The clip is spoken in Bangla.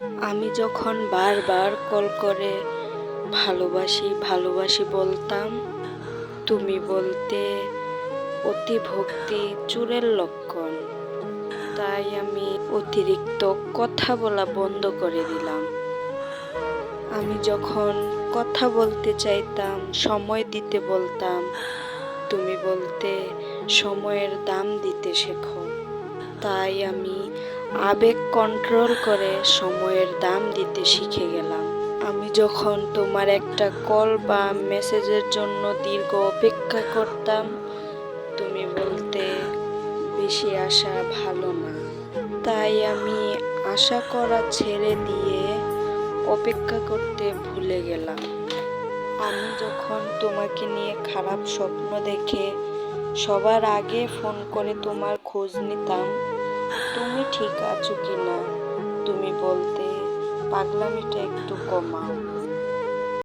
আমি যখন বারবার কল করে ভালোবাসি ভালোবাসি বলতাম, তুমি বলতে অতি ভক্তি চুরের লক্ষণ। তাই আমি অতিরিক্ত কথা বলা বন্ধ করে দিলাম। আমি যখন কথা বলতে চাইতাম, সময় দিতে বলতাম, তুমি বলতে সময়ের দাম দিতে শেখো। তাই আমি আবেগ কন্ট্রোল করে সময়ের দাম দিতে শিখে গেলাম। আমি যখন তোমার একটা কল বা মেসেজের জন্য দীর্ঘ অপেক্ষা করতাম, তুমি বলতে, বেশি আশা ভালো না। তাই আমি আশা করা ছেড়ে দিয়ে অপেক্ষা করতে ভুলে গেলাম। আমি যখন তোমাকে নিয়ে খারাপ স্বপ্ন দেখে সবার আগে ফোন করে তোমার খোঁজ নিতাম তুমি ঠিক আছো কি না তুমি বলতে পাগলামিটা একটু কমাও।